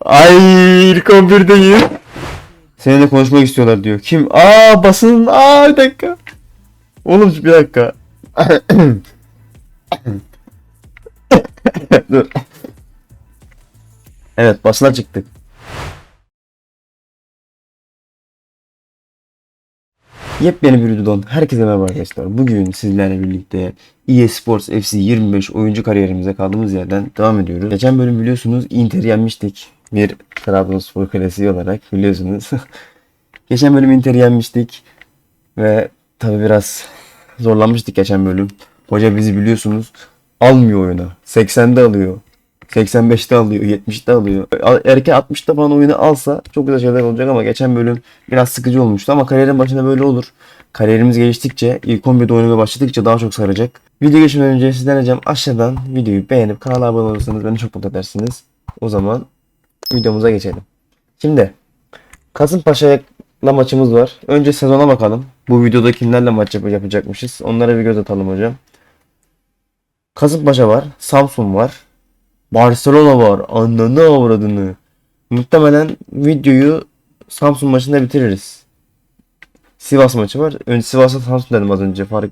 Ay ilk 11'deyim. Seninle konuşmak istiyorlar diyor. Kim? Aa basın. Aa bir dakika. Oğlum bir dakika. Dur. Evet basına çıktık. Yepyeni bir videodan herkese merhaba arkadaşlar. Bugün sizlerle birlikte EA Sports FC 25 oyuncu kariyerimize kaldığımız yerden devam ediyoruz. Geçen bölüm biliyorsunuz Inter'i yenmiştik. Bir Trabzonspor kalesi olarak biliyorsunuz. geçen bölüm Inter'i yenmiştik. Ve tabi biraz zorlanmıştık geçen bölüm. Hoca bizi biliyorsunuz almıyor oyuna. 80'de alıyor. 85'te alıyor, 70'te alıyor. Erken 60'ta falan oyunu alsa çok güzel şeyler olacak ama geçen bölüm biraz sıkıcı olmuştu ama kariyerin başında böyle olur. Kariyerimiz geliştikçe, ilk 11'de oynamaya başladıkça daha çok saracak. Video geçmeden önce sizden ricam aşağıdan videoyu beğenip kanala abone olursanız beni çok mutlu edersiniz. O zaman videomuza geçelim. Şimdi Kasımpaşa'yla maçımız var. Önce sezona bakalım. Bu videoda kimlerle maç yap- yapacakmışız. Onlara bir göz atalım hocam. Kasımpaşa var. Samsun var. Barcelona var. Ananı avradını. Muhtemelen videoyu Samsun maçında bitiririz. Sivas maçı var. Önce Sivas'la Samsun dedim az önce fark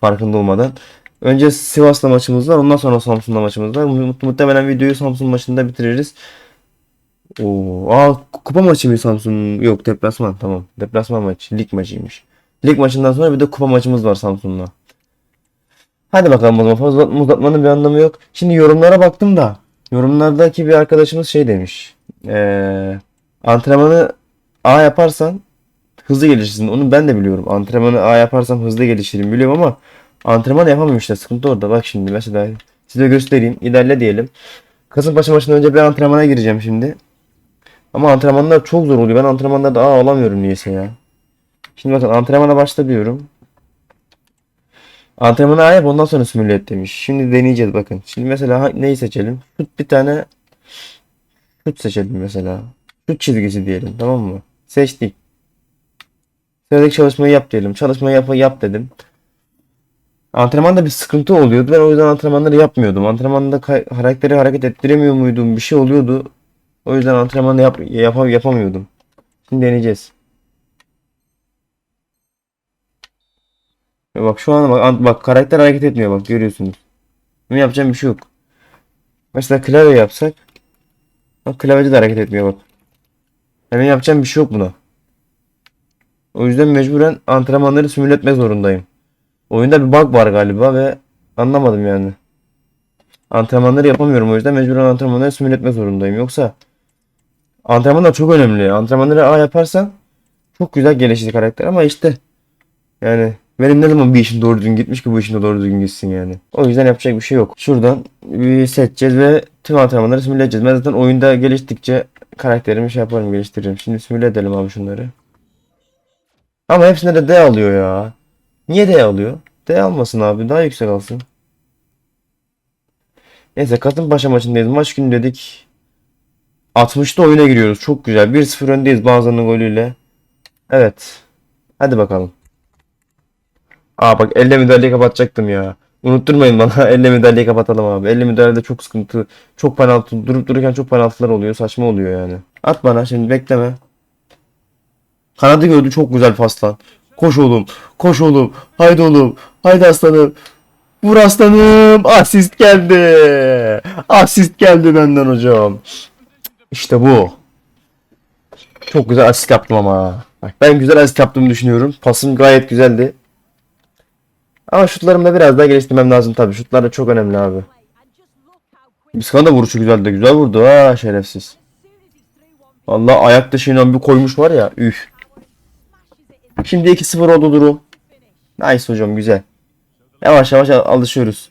farkında olmadan. Önce Sivas'la maçımız var. Ondan sonra Samsun'la maçımız var. Mu- Muhtemelen videoyu Samsun maçında bitiririz. Oo, aa kupa maçı mı Samsun? Yok deplasman tamam. Deplasman maçı. Lig maçıymış. Lig maçından sonra bir de kupa maçımız var Samsun'la. Hadi bakalım o zaman fazla uzatma- uzatmanın bir anlamı yok. Şimdi yorumlara baktım da yorumlardaki bir arkadaşımız şey demiş. Eee antrenmanı A yaparsan hızlı gelişirsin. Onu ben de biliyorum. Antrenmanı A yaparsam hızlı gelişirim biliyorum ama antrenman yapamıyorum işte. Sıkıntı orada. Bak şimdi mesela size göstereyim. İlerle diyelim. Kasımpaşa maçından önce bir antrenmana gireceğim şimdi. Ama antrenmanlar çok zor oluyor. Ben antrenmanlarda A alamıyorum niyeyse ya. Şimdi bakın antrenmana başla diyorum. Antrenmanı A ondan sonra simüle demiş. Şimdi deneyeceğiz bakın. Şimdi mesela neyi seçelim? Şut bir tane şut seçelim mesela. Şut çizgisi diyelim tamam mı? Seçtik. Sıradaki çalışmayı yap diyelim. Çalışmayı yap, yap dedim. Antrenmanda bir sıkıntı oluyordu. Ben o yüzden antrenmanları yapmıyordum. Antrenmanda karakteri hareket ettiremiyor muydum? Bir şey oluyordu. O yüzden antrenmanı yap, yap- yapamıyordum. Şimdi deneyeceğiz. Ya Bak şu an bak, bak karakter hareket etmiyor bak görüyorsunuz. Benim yapacağım bir şey yok. Mesela klavye yapsak. Bak klavyeci de hareket etmiyor bak. Benim yapacağım bir şey yok buna. O yüzden mecburen antrenmanları simüle etmek zorundayım. Oyunda bir bug var galiba ve anlamadım yani. Antrenmanları yapamıyorum o yüzden mecburen antrenmanları simüle etmek zorundayım. Yoksa antrenmanlar çok önemli. Antrenmanları A yaparsan çok güzel gelişir karakter ama işte yani benim ne zaman bir işim doğru düzgün gitmiş ki bu işim de doğru düzgün gitsin yani. O yüzden yapacak bir şey yok. Şuradan bir seçeceğiz ve tüm antrenmanları simüle edeceğiz. Ben zaten oyunda geliştikçe karakterimi şey yaparım geliştiririm. Şimdi simüle edelim abi şunları. Ama hepsinde de D alıyor ya. Niye D alıyor? D almasın abi daha yüksek alsın. Neyse Kasımpaşa maçındayız. Maç günü dedik. 60'ta oyuna giriyoruz. Çok güzel. 1-0 öndeyiz bazılarının golüyle. Evet. Hadi bakalım. Aa bak elle müdahaleyi kapatacaktım ya. Unutturmayın bana. Elle müdahaleyi kapatalım abi. Elle müdahalede çok sıkıntı. Çok penaltı. Durup dururken çok penaltılar oluyor. Saçma oluyor yani. At bana şimdi bekleme. Kanadı gördü çok güzel pas lan. Koş oğlum. Koş oğlum. Haydi oğlum. Haydi aslanım. Vur aslanım. Asist geldi. Asist geldi benden hocam. İşte bu. Çok güzel asist yaptım ama. Ben güzel asist yaptığımı düşünüyorum. Pasım gayet güzeldi. Ama şutlarımı da biraz daha geliştirmem lazım tabii. Şutlar da çok önemli abi. Biskan da vuruşu güzeldi. Güzel vurdu ha şerefsiz. Vallahi ayak dışıyla bir koymuş var ya. Üf. Şimdi 2-0 oldu durum. Nice hocam güzel. Yavaş yavaş al- alışıyoruz.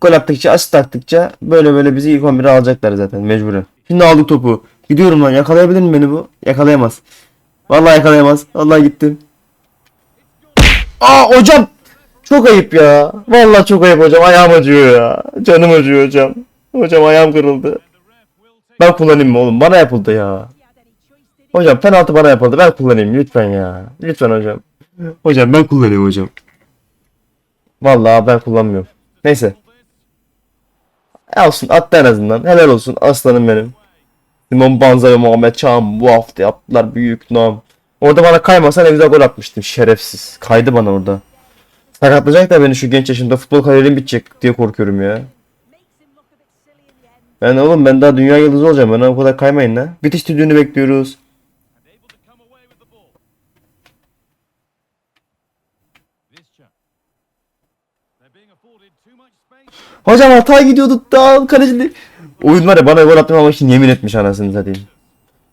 Gol attıkça, asist attıkça böyle böyle bizi ilk 11'e alacaklar zaten mecburen. Şimdi aldık topu. Gidiyorum lan yakalayabilir mi beni bu? Yakalayamaz. Vallahi yakalayamaz. Vallahi gittim. Aa hocam! Çok ayıp ya. Vallahi çok ayıp hocam. Ayağım acıyor ya. Canım acıyor hocam. Hocam ayağım kırıldı. Ben kullanayım mı oğlum? Bana yapıldı ya. Hocam penaltı bana yapıldı. Ben kullanayım lütfen ya. Lütfen hocam. Hocam ben kullanayım hocam. Vallahi ben kullanmıyorum. Neyse. E olsun attı en azından. Helal olsun aslanım benim. Simon Banza ve Muhammed Çağan bu hafta yaptılar büyük nam. Orada bana kaymasa ne güzel gol atmıştım şerefsiz. Kaydı bana orada. Sakatlayacak da beni şu genç yaşımda futbol kariyerim bitecek diye korkuyorum ya. Ben oğlum ben daha dünya yıldızı olacağım. Bana o kadar kaymayın lan. Bitiş düdüğünü bekliyoruz. Hocam hata gidiyordu daha kaleci. Oyun var ya bana gol atmamak için yemin etmiş anasını satayım.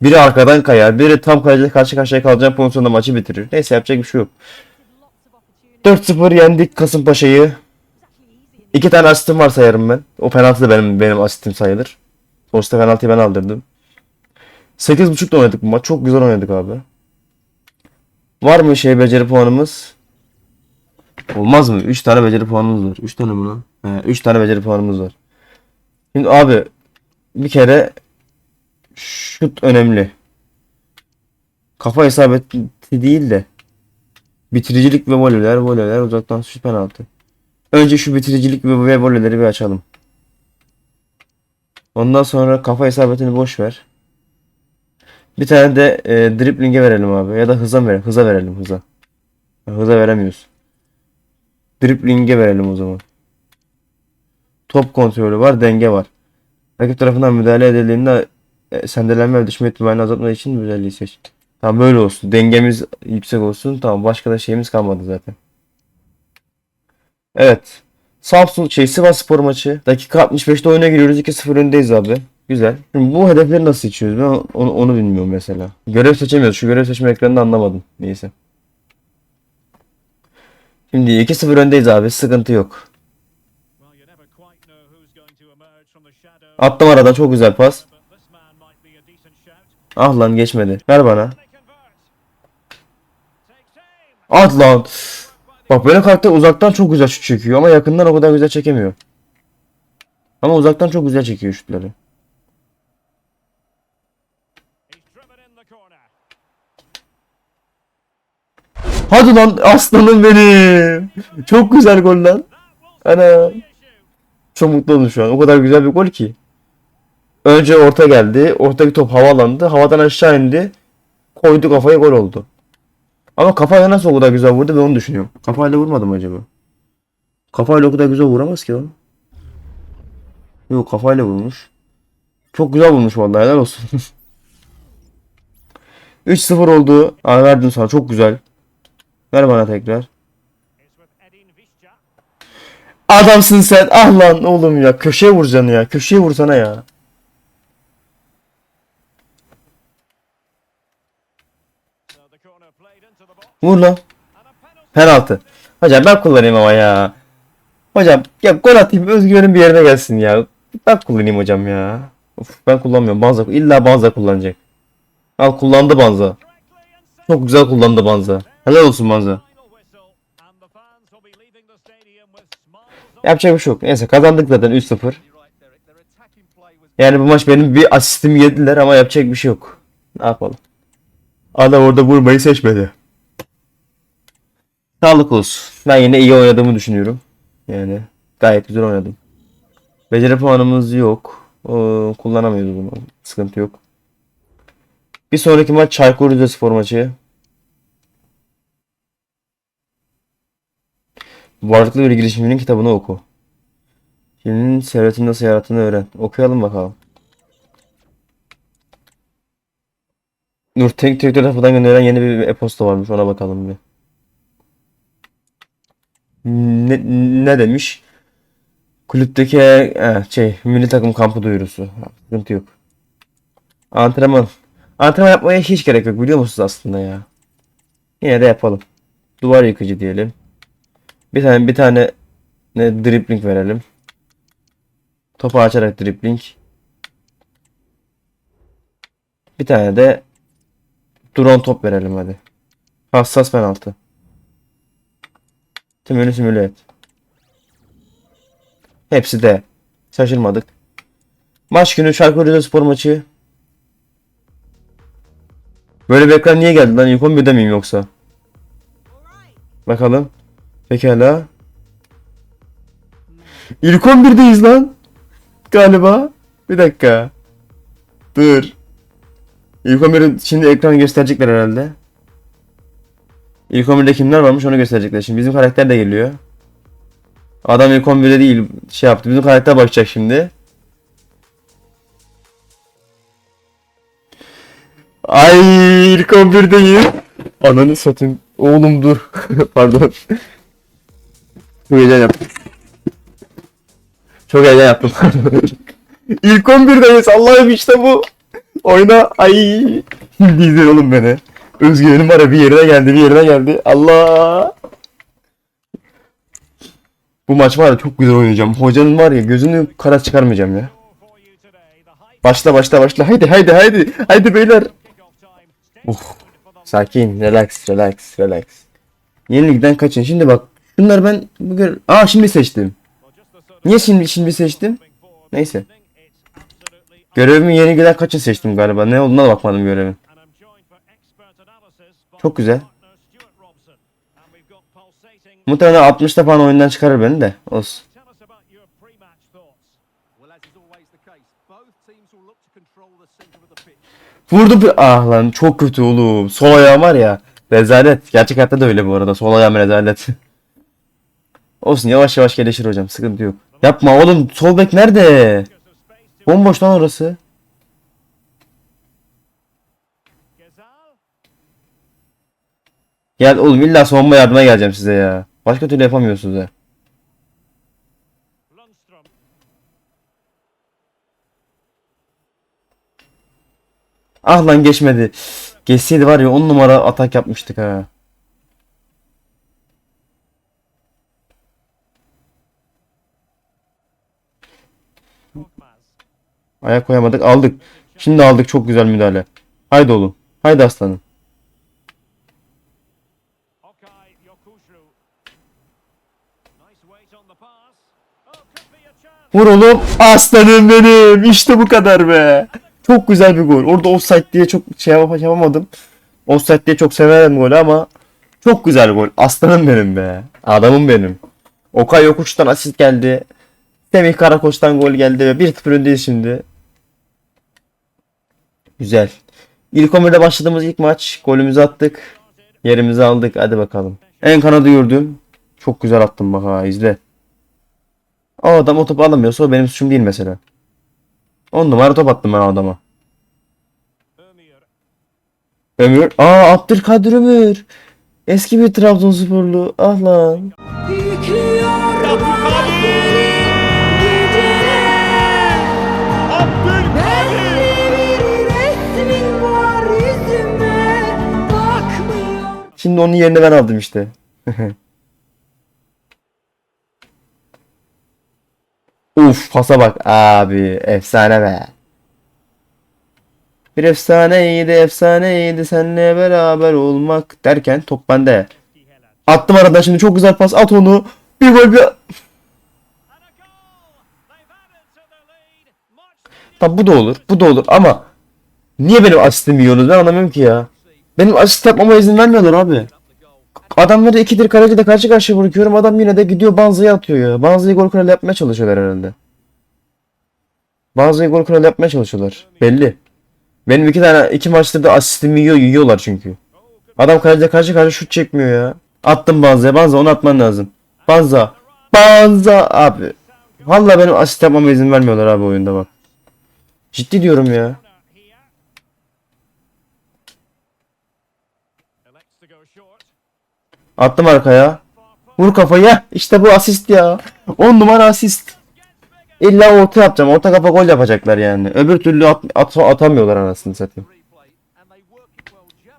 Biri arkadan kayar, biri tam kaleciyle karşı karşıya kalacağım pozisyonda maçı bitirir. Neyse yapacak bir şey yok. 4-0 yendik Kasımpaşa'yı. İki tane asistim var sayarım ben. O penaltı da benim benim asistim sayılır. Sonuçta penaltıyı ben aldırdım. 8.5'da oynadık bu maç. Çok güzel oynadık abi. Var mı şey beceri puanımız? Olmaz mı? 3 tane beceri puanımız var. 3 tane lan? He, 3 tane beceri puanımız var. Şimdi abi bir kere şut önemli. Kafa isabeti değil de bitiricilik ve voleler, voleler uzaktan şut penaltı. Önce şu bitiricilik ve, ve voleleri bir açalım. Ondan sonra kafa isabetini boş ver. Bir tane de e, dribling'e verelim abi ya da hıza verelim. Hıza verelim hıza. Hıza veremiyoruz. Dribling'e verelim o zaman. Top kontrolü var, denge var. Rakip tarafından müdahale edildiğinde e, sendelenme ve düşme ihtimalini azaltmak için müdahaleyi seç. Tamam böyle olsun. Dengemiz yüksek olsun. Tamam başka da şeyimiz kalmadı zaten. Evet. Samsun şey Sivas Spor maçı. Dakika 65'te oyuna giriyoruz. 2-0 öndeyiz abi. Güzel. Şimdi bu hedefleri nasıl seçiyoruz? Ben onu, onu bilmiyorum mesela. Görev seçemiyoruz. Şu görev seçme ekranını anlamadım. Neyse. Şimdi 2-0 öndeyiz abi. Sıkıntı yok. Attım aradan çok güzel pas. Ah lan geçmedi. Ver bana. At lan. Bak böyle karakter uzaktan çok güzel çekiyor ama yakından o kadar güzel çekemiyor. Ama uzaktan çok güzel çekiyor şutları. Hadi lan aslanım benim. Çok güzel gol lan. Ana. Çok mutlu oldum şu an. O kadar güzel bir gol ki. Önce orta geldi. Ortadaki top havalandı. Havadan aşağı indi. Koydu kafaya gol oldu. Ama kafayla nasıl o kadar güzel vurdu ben onu düşünüyorum. Kafayla vurmadım acaba? Kafayla o kadar güzel vuramaz ki o. Yok kafayla vurmuş. Çok güzel vurmuş vallahi helal olsun. 3-0 oldu. Aa, verdim sana çok güzel. Ver bana tekrar. Adamsın sen. Ah lan oğlum ya. Köşeye vuracaksın ya. Köşeye vursana ya. Vur lan. Penaltı. Hocam ben kullanayım ama ya. Hocam ya gol atayım özgüvenim bir yerine gelsin ya. Ben kullanayım hocam ya. Of, ben kullanmıyorum. Banza illa Banza kullanacak. Al kullandı Banza. Çok güzel kullandı Banza. Helal olsun on Yapacak bir şey yok. Neyse kazandık zaten 3-0. right there. Their attacking play was Yani bu maç benim bir asistimi yediler ama yapacak bir şey yok. Ne yapalım? Adam orada vurmayı seçmedi. Sağlık olsun. Ben yine iyi oynadığımı düşünüyorum. Yani gayet güzel oynadım. Beceri puanımız yok. Oo, kullanamıyoruz bunu. Sıkıntı yok. Bir sonraki maç Çaykur Rizespor maçı. Varlıklı bir girişimcinin kitabını oku. Filmin servetini nasıl yarattığını öğren. Okuyalım bakalım. Dur tek direktör tarafından gönderilen yeni bir e-posta varmış. Ona bakalım bir. Ne, ne demiş? Kulüpteki eh, şey milli takım kampı duyurusu. Sıkıntı yok. Antrenman. Antrenman yapmaya hiç gerek yok biliyor musunuz aslında ya? Yine de yapalım. Duvar yıkıcı diyelim. Bir tane bir tane ne dribbling verelim. Topu açarak dribbling. Bir tane de drone top verelim hadi. Hassas penaltı. Tümünü simüle et. Hepsi de. Şaşırmadık. Maç günü Çaykur Rizespor maçı. Böyle bir ekran niye geldi lan? İlk 11'de miyim yoksa? Bakalım. Pekala. İlk 11'deyiz lan. Galiba. Bir dakika. Dur. İlk 11'i şimdi ekran gösterecekler herhalde. İlk 11'de kimler varmış onu gösterecekler. Şimdi bizim karakter de geliyor. Adam ilk 11'de değil şey yaptı. Bizim karakter bakacak şimdi. Ay ilk 11'deyim. Ananı satayım. Oğlum dur. Pardon. Çok heyecan yaptım. Çok heyecan yaptım. ilk 11'deyiz. Allah'ım işte bu. Oyna. Ay. Şimdi izleyin oğlum beni. Özgüvenim var ya bir yerine geldi bir yerine geldi. Allah. Bu maç var ya çok güzel oynayacağım. Hocanın var ya gözünü kara çıkarmayacağım ya. Başla başla başla. Haydi haydi haydi. Haydi beyler. the Sakin. Relax relax relax. Yenilikten kaçın. Şimdi bak. Bunlar ben bugün... Aa şimdi seçtim. Niye şimdi şimdi seçtim? Neyse. It's absolutely Görevimi yenilgiden kaçın seçtim galiba. Ne olduğuna da bakmadım görevin. Çok güzel. Muhtemelen 60'ta falan oyundan çıkarır beni de. Olsun. Vurdu bir... Ah lan çok kötü oğlum. Sol ayağım var ya. Rezalet. Gerçek hayatta da öyle bu arada. Sol ayağım rezalet. Olsun yavaş yavaş gelişir hocam. Sıkıntı yok. Yapma oğlum. Sol bek nerede? Bomboş lan orası. Gel oğlum illa savunma yardıma geleceğim size ya. Başka türlü yapamıyorsunuz ya. Ah lan geçmedi. Geçseydi var ya 10 numara atak yapmıştık ha. Ayak koyamadık aldık. Şimdi aldık çok güzel müdahale. Haydi oğlum. Haydi aslanım. Vur oğlum. Aslanım benim. İşte bu kadar be. Çok güzel bir gol. Orada offside diye çok şey yap- yapamadım. Offside diye çok severim golü ama çok güzel gol. Aslanım benim be. Adamım benim. Okay Yokuş'tan asist geldi. Semih Karakoç'tan gol geldi ve 1-0 öndeyiz şimdi. Güzel. İlk 11'de başladığımız ilk maç. Golümüzü attık. Yerimizi aldık. Hadi bakalım. En kanadı yurdum. Çok güzel attım bak ha izle. O adam o topu alamıyorsa o benim suçum değil mesela. 10 numara top attım ben adama. Ömür. Aa Abdülkadir Ömür. Eski bir Trabzonsporlu. Ah lan. Şimdi onun yerine ben aldım işte. Uf pasa bak abi efsane be. Bir efsaneydi efsaneydi seninle beraber olmak derken top bende. Attım aradan şimdi çok güzel pas at onu. Bir gol bir... Tabi bu da olur bu da olur ama niye benim asistimi yiyorsunuz ben anlamıyorum ki ya. Benim asist yapmama izin vermiyorlar abi. Adamları ikidir kaleci de karşı karşıya bırakıyorum. Adam yine de gidiyor Banza'yı atıyor ya. Banza'yı gol kralı yapmaya çalışıyorlar herhalde. Banza'yı gol kralı yapmaya çalışıyorlar. Belli. Benim iki tane iki maçtır da asistimi yiyor, yiyorlar çünkü. Adam kaleciyle karşı karşı şut çekmiyor ya. Attım Banza'ya. Banza onu atman lazım. Banza. Banza abi. Vallahi benim asist yapmama izin vermiyorlar abi oyunda bak. Ciddi diyorum ya. Attım arkaya. Vur kafaya. İşte bu asist ya. 10 numara asist. İlla orta yapacağım. Orta kafa gol yapacaklar yani. Öbür türlü at, at- atamıyorlar anasını satayım.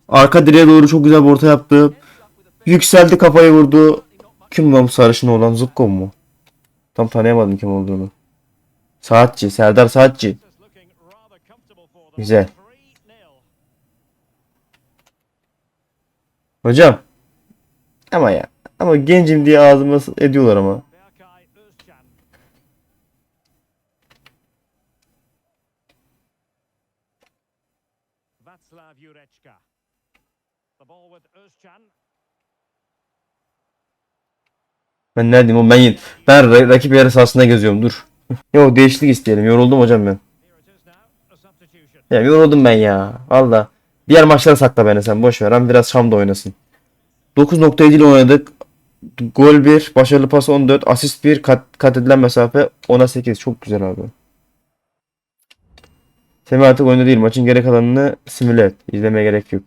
Arka direğe doğru çok güzel bir orta yaptı. Yükseldi kafayı vurdu. Kim lan bu sarışın olan Zukko mu? Tam tanıyamadım kim olduğunu. Saatçi. Serdar Saatçi. Güzel. 3-0. Hocam. Ama ya. Ama gencim diye ağzıma ediyorlar ama. Berkay Özcan. Václav Jurečka. The ball with Özcan. Ben neredeyim oğlum ben ben ra- rakip yarı sahasında geziyorum dur. Yo değişiklik isteyelim yoruldum hocam ben. Ya yoruldum ben ya. Valla. Diğer maçlara sakla beni sen. Boş ver. Hem biraz Şam'da oynasın. 9.7 ile oynadık. Gol 1, başarılı pas 14, asist 1, kat, kat edilen mesafe 10'a 8. Çok güzel abi. Semih artık oyunda değil. Maçın geri kalanını simüle et. İzlemeye gerek yok.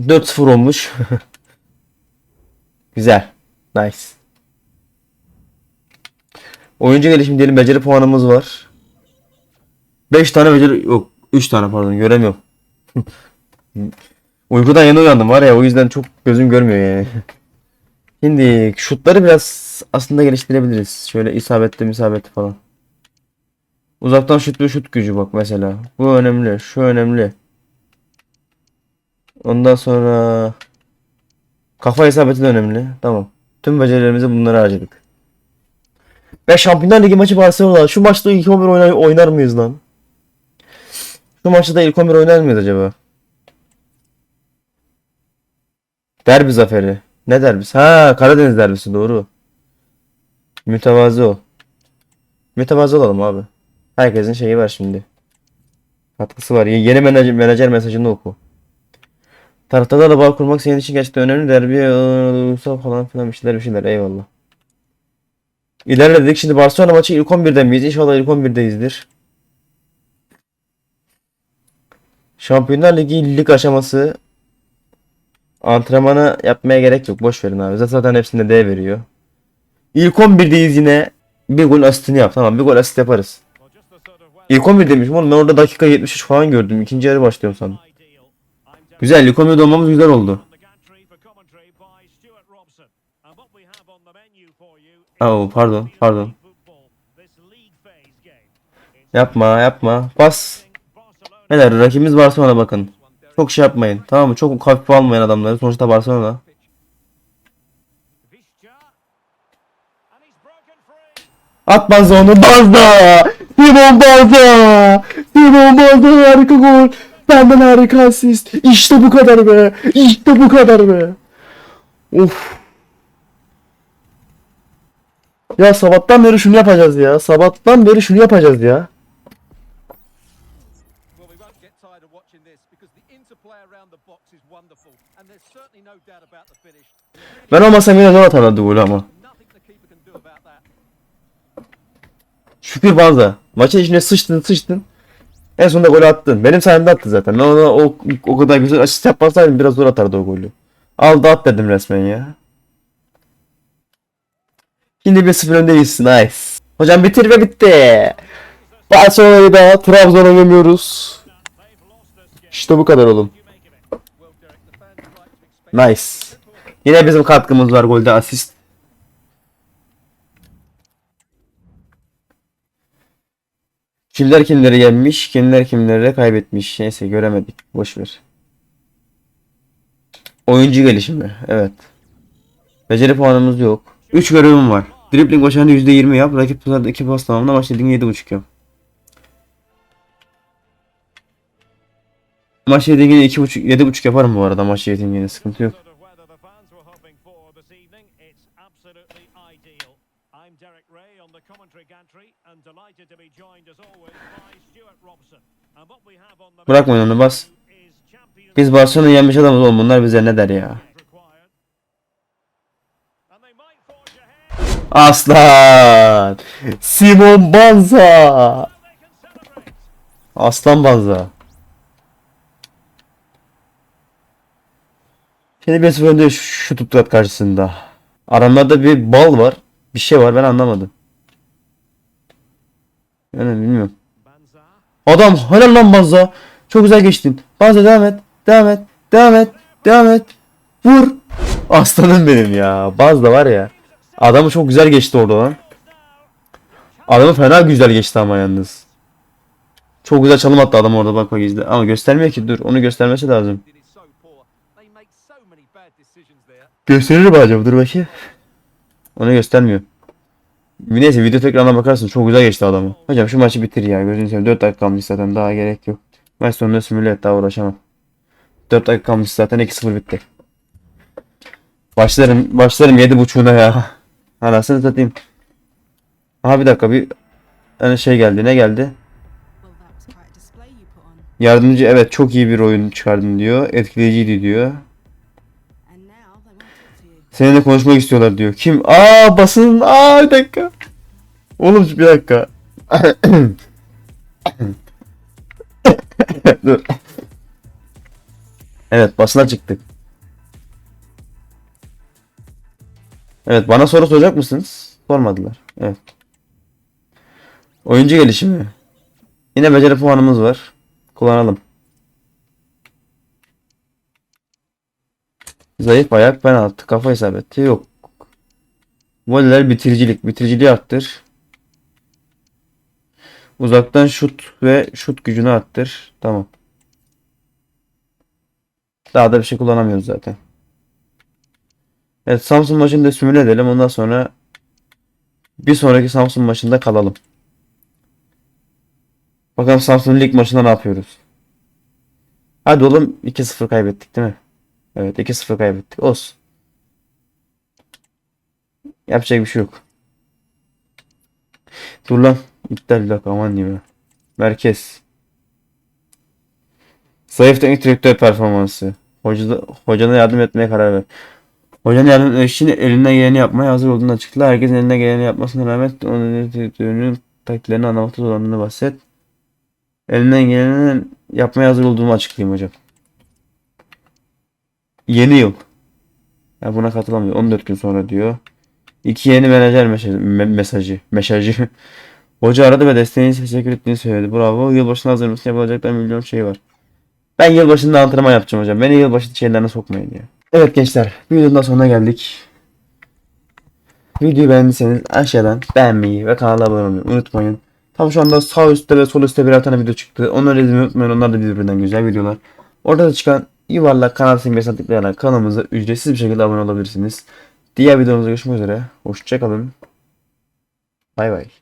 4-0 olmuş. güzel. Nice. Oyuncu gelişimi diyelim. Beceri puanımız var. 5 tane beceri... Yok. 3 tane pardon. Göremiyorum. Uykudan yeni uyandım var ya o yüzden çok gözüm görmüyor yani. Şimdi şutları biraz aslında geliştirebiliriz. Şöyle isabetli isabetli falan. Uzaktan şut ve şut gücü bak mesela. Bu önemli. Şu önemli. Ondan sonra kafa isabeti de önemli. Tamam. Tüm becerilerimizi bunlara harcadık. Ve Şampiyonlar Ligi maçı Barcelona. Şu maçta ilk 11 oynar, oynar mıyız lan? Şu maçta da ilk 11 oynar mıyız acaba? Derbi zaferi. Ne derbisi? Ha Karadeniz derbisi doğru. Mütevazı o. Mütevazı olalım abi. Herkesin şeyi var şimdi. Katkısı var. Yeni menajer, menajer mesajını oku. Taraftarlarla bağ kurmak senin için gerçekten önemli. Derbi ulusal falan filan bir şeyler bir şeyler. Eyvallah. İlerledik. Şimdi Barcelona maçı ilk 11'de miyiz? İnşallah ilk 11'deyizdir. Şampiyonlar Ligi lig aşaması Antrenmanı yapmaya gerek yok. Boş verin abi. Zaten hepsinde D veriyor. İlk 11'deyiz yine. Bir gol asistini yap. Tamam bir gol asist yaparız. İlk 11 demişim oğlum. Ben orada dakika 73 falan gördüm. İkinci yarı başlıyorum sandım. Güzel. ilk 11'de olmamız güzel oldu. Oh, pardon, pardon. Yapma yapma. Pas. Neler rakibimiz Barcelona bakın. Çok şey yapmayın. Tamam mı? Çok hafif almayın adamları. Sonuçta Barcelona. At Banza onu Banza! Simon Banza! Simon Banza harika gol! Benden harika asist! İşte bu kadar be! İşte bu kadar be! Of! Ya sabahtan beri şunu yapacağız ya. Sabahtan beri şunu yapacağız ya. Ben olmasam yine zor atarlardı golü ama. Şükür Banza. Maçın içine sıçtın sıçtın. En sonunda golü attın. Benim sayemde attı zaten. Ben ona o, o kadar güzel asist yapmasaydım biraz zor atardı o golü. Al da at dedim resmen ya. Şimdi bir sıfır öndeyiz. Nice. Hocam bitir ve bitti. Barcelona'yı da Trabzon'a gömüyoruz. İşte bu kadar oğlum. Nice. Yine bizim katkımız var golde asist. Kimler kimleri yenmiş, kimler kimleri kaybetmiş. Neyse göremedik. Boş ver. Oyuncu gelişimi. Evet. Beceri puanımız yok. 3 görevim var. Dribbling başarını %20 yap. Rakip pazarda 2 pas tamamla. Maç dediğin 7.5 yap. Maç dediğin 2.5 7.5 yaparım bu arada maç dediğin sıkıntı yok. Bırakmayın onu bas. Biz Barcelona'yı yenmiş adamız oğlum bunlar bize ne der ya. Aslan! Simon Banza! Aslan Banza. Şimdi bir önde şu tutkat karşısında. Aramlarda bir bal var. Bir şey var ben anlamadım. Yani bilmiyorum. Adam helal lan Banza. Çok güzel geçtin. Banza devam et. Devam et. Devam et. Devam et. Vur. Aslanım benim ya. Banza var ya. Adamı çok güzel geçti orada lan. Adamı fena güzel geçti ama yalnız. Çok güzel çalım attı adam orada bak bak izle. Ama göstermiyor ki dur. Onu göstermesi lazım. Gösterir mi acaba? Dur bakayım. Onu göstermiyor. Neyse video tekrarına bakarsın. Çok güzel geçti adamı. Hocam şu maçı bitir ya. Gözünü seveyim. 4 dakika kalmış zaten. Daha gerek yok. Maç sonunda simüle et. Daha uğraşamam. 4 dakika kalmış zaten. 2-0 bitti. Başlarım. Başlarım 7.5'una ya. Anasını satayım. Aha bir dakika bir yani şey geldi. Ne geldi? Yardımcı evet çok iyi bir oyun çıkardın diyor. Etkileyiciydi diyor. Seninle konuşmak istiyorlar diyor. Kim? Aa basın. Aa bir dakika. Oğlum bir dakika. Dur. Evet basına çıktık. Evet bana soru soracak mısınız? Sormadılar. Evet. Oyuncu gelişimi. Yine beceri puanımız var. Kullanalım. Zayıf ayak penaltı kafa isabeti yok. Voleler bitiricilik. Bitiriciliği arttır. Uzaktan şut ve şut gücünü arttır. Tamam. Daha da bir şey kullanamıyoruz zaten. Evet Samsun maçını da simüle edelim. Ondan sonra bir sonraki Samsun maçında kalalım. Bakalım Samsun lig maçında ne yapıyoruz. Hadi oğlum 2-0 kaybettik değil mi? Evet 2-0 kaybettik. Olsun. Yapacak bir şey yok. Dur lan. İptal dakika aman ya. Merkez. Zayıf teknik direktör performansı. Hoca, hocana yardım etmeye karar ver. Hocanın yardım etmek için elinden geleni yapmaya hazır olduğunu açıkla. Herkesin elinden geleni yapmasına rağmen onun direktörünün taktiklerini anlamakta zorlandığını bahset. Elinden geleni yapmaya hazır olduğumu açıklayayım hocam. Yeni yıl. Ya buna katılamıyor. 14 gün sonra diyor. İki yeni menajer mesajı. me- mesajı. Mesajı. Hoca aradı ve desteğinizi teşekkür ettiğini söyledi. Bravo. Yılbaşına hazır mısın? Yapılacaklar milyon şey var. Ben yılbaşında antrenman yapacağım hocam. Beni yılbaşı şeylerine sokmayın ya. Evet gençler. Videonun daha sonuna geldik. Videoyu beğendiyseniz aşağıdan beğenmeyi ve kanala abone olmayı unutmayın. Tam şu anda sağ üstte ve sol üstte birer tane video çıktı. Onları izlemeyi unutmayın. Onlar da birbirinden güzel videolar. Orada da çıkan yuvarlak kanal simgesine tıklayarak kanalımıza ücretsiz bir şekilde abone olabilirsiniz. Diğer videomuzda görüşmek üzere. Hoşçakalın. Bay bay.